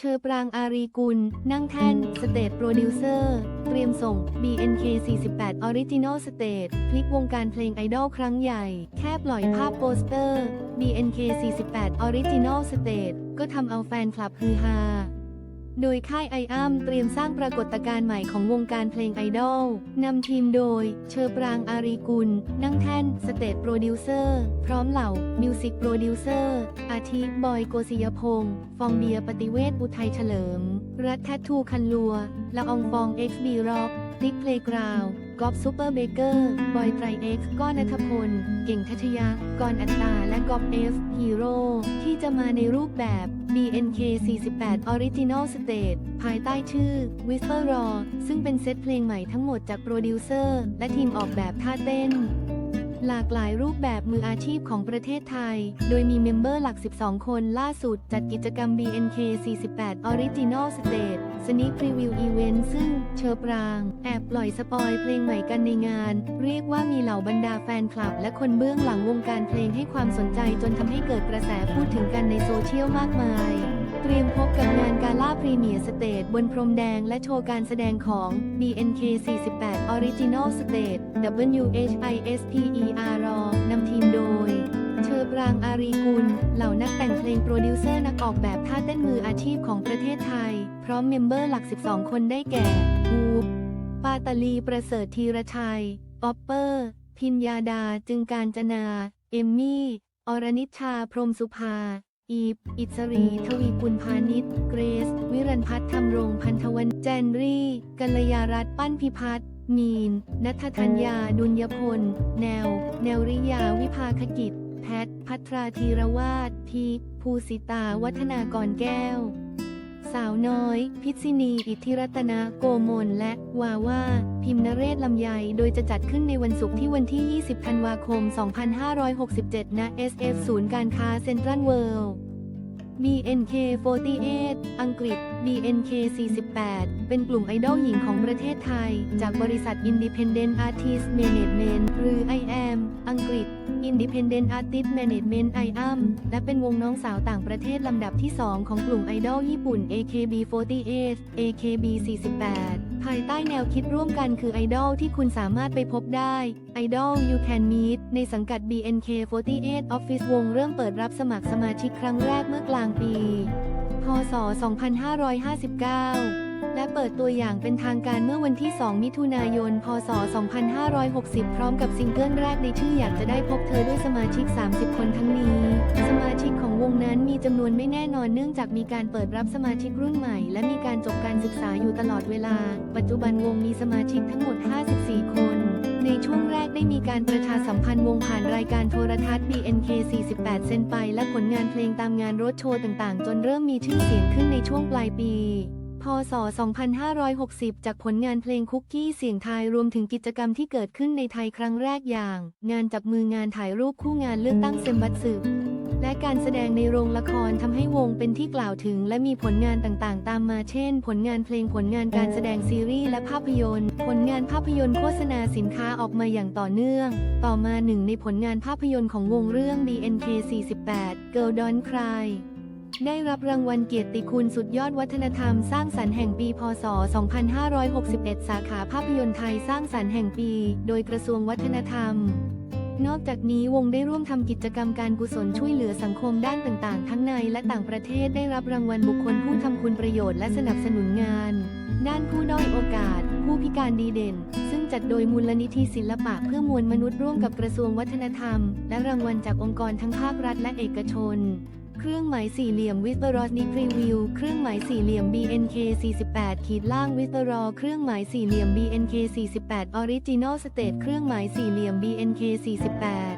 เชอปรางอารีกุล นั่งแท่น สเตจโปรดิวเซอร์ เตรียมส่ง BNK 48 Original State พลิกวงการเพลงไอดอลครั้งใหญ่ แค่ปล่อยภาพโปสเตอร์ BNK 48 Original State ก็ทำเอาแฟนคลับฮือฮา โดยค่ายไออัมเตรียมสร้างปรากฏการณ์ใหม่ของวงการเพลงไอดอลนำทีมโดย เชอปรางอารีกุล นั่งแท่น สเตจโปรดิวเซอร์ พร้อมเหล่า มิวสิกโปรดิวเซอร์ อาทิบอยโกศิยพงศ์ฟองเบียปฏิเวศอุทัยเฉลิม รัฐแททูคันลัวละอองฟอง XB Rock ติ๊กเพลงกราว กอล์ฟซูเปอร์เบเกอร์ บอยไตรเอ็กซ์ก้อนนัทพล เก่งทัชยะกรอัตตา และกอล์ฟเอฟฮีโร่ที่จะมาในรูปแบบ BNK 48 Original State ภายใต้ชื่อ Whisper Raw ซึ่งเป็นเซตเพลงใหม่ทั้งหมดจากโปรดิวเซอร์ และทีมออกแบบท่าเต้น หลากหลายรูปแบบมืออาชีพของประเทศไทย โดยมีเมมเบอร์หลัก 12 คนล่าสุดจัดกิจกรรม BNK 48 Original State สนิ p พรีวิวอีเวนต์ซึ่งเชอปราง แอบปล่อยสปอยเพลงใหม่กันในงาน เรียกว่ามีเหล่าบรรดาแฟนคลับ และคนเบื้องหลังวงการเพลงให้ความสนใจจนทำให้เกิดกระแสพูดถึงกันในโซเชียลมากมาย รีเมียร์สเตจบนพรมแดงและโชว์การแสดงของ BNK 48 Original State WHISPER นำทีมโดย เชอปรางอารีกุล เหล่านักแต่งเพลงโปรดิวเซอร์นักออกแบบท่าเต้นมืออาชีพของประเทศไทย พร้อมเมมเบอร์หลัก 12 คนได้แก่ฮูปปาตาลีประเสริฐธีรชัย ป๊อปเปอร์ พิญญาดาจึงการจนา เอมมี่ อรนิชชา พรมสุภา อีฟอิสรี ทวีกุลพาณิชย์ เกรซ วิรันพัฒน์ธรรมรงพันธวันแจนรี่ กัลยารัตน์ปั้นพิพัฒน์ มีน นัทธัญญา ดุลยพล แนว แนวริยา วิภาคกิจ แพท พัทราธีรวาด พี ภูสิตา วัฒนากรแก้วาวน้อย พิษณี อิทธิรัตนาโกมลและ วาว่า พิมพ์นเรศลำไยโดยจะจัดขึ้นในวันศุกร์ที่วันที่ 20 ธันวาคม 2567 ณ SF ศูนย์การค้าเซ็นทรัลเวิลด์ BNK48 อังกฤษ BNK48 เป็นกลุ่มไอดอลหญิงของประเทศไทย จากบริษัท Independent Artist Management หรือ IAM อังกฤษ Independent Artist Management IAM และเป็นวงน้องสาวต่างประเทศลำดับที่ 2 ของกลุ่มไอดอลญี่ปุ่น AKB48 AKB48 ภายใต้แนวคิดร่วมกันคือไอดอลที่คุณสามารถไปพบได้ Idol You Can Meet ในสังกัด BNK48 Office วงเริ่มเปิดรับสมัครสมาชิกครั้งแรกเมื่อกลางปี พศ 2559 และเปิดตัวอย่างเป็นทางการเมื่อวันที่ 2 มิถุนายน พศ 2560 พร้อมกับซิงเกิลแรกในชื่ออยากจะได้พบเธอด้วยสมาชิก 30 คนทั้งนี้ สมาชิกของวงนั้นมีจำนวนไม่แน่นอนเนื่องจากมีการเปิดรับสมาชิกรุ่นใหม่ และมีการจบการศึกษาอยู่ตลอดเวลา ปัจจุบันวงมีสมาชิกทั้งหมด 54 คนในช่วงแรกได้มีการประชาสัมพันธ์วงผ่านรายการโทรทัศน์ BNK 48 เซนไป และผลงานเพลงตามงานรถโชว์ต่างๆ จนเริ่มมีชื่อเสียงขึ้นในช่วงปลายปี พศ 2560 จากผลงานเพลงคุกกี้เสียงไทายรวมถึงกิจกรรมที่เกิดขึ้นในไทยครั้งแรกอย่าง งานจับมืองานถ่ายรูปคู่งานเลือกตั้งเซมบัตสึและการแสดงในโรงละครทำให้วงเป็นที่กล่าวถึง และมีผลงานต่างๆ ตามมาเช่น ผลงานเพลงผลงานการแสดงซีรีส์และภาพยนตร์ ผลงานภาพยนตร์โฆษณาสินค้าออกมาอย่างต่อเนื่อง ต่อมาหนึ่งในผลงานภาพยนตร์ของวงเรื่อง BNK 48 Girl Don't Cry ได้รับรางวัลเกียรติคุณสุดยอดวัฒนธรรมสร้างสรรค์แห่งปี พศ 2561 สาขาภาพยนตร์ไทยสร้างสรรค์แห่งปี โดยกระทรวงวัฒนธรรม นอกจากนี้วงได้ร่วมทำกิจกรรมการกุศลช่วยเหลือสังคมด้านต่างๆ ทั้งในและต่างประเทศได้รับรางวัลบุคคลผู้ทำคุณประโยชน์และสนับสนุนงาน ด้านผู้ด้อยโอกาส ผู้พิการดีเด่น ซึ่งจัดโดยมูลนิธิศิลปะเพื่อมวลมนุษย์ร่วมกับกระทรวงวัฒนธรรม และรางวัลจากองค์กรทั้งภาครัฐและเอกชน เครื่องหมายสี่เหลี่ยมวิสเบอรอสนิพรีวิว เครื่องหมายสี่เหลี่ยม BNK 48ขีดล่างวิสเบอรอ เครื่องหมายสี่เหลี่ยม BNK 48 Original State เครื่องหมายสี่เหลี่ยม BNK 48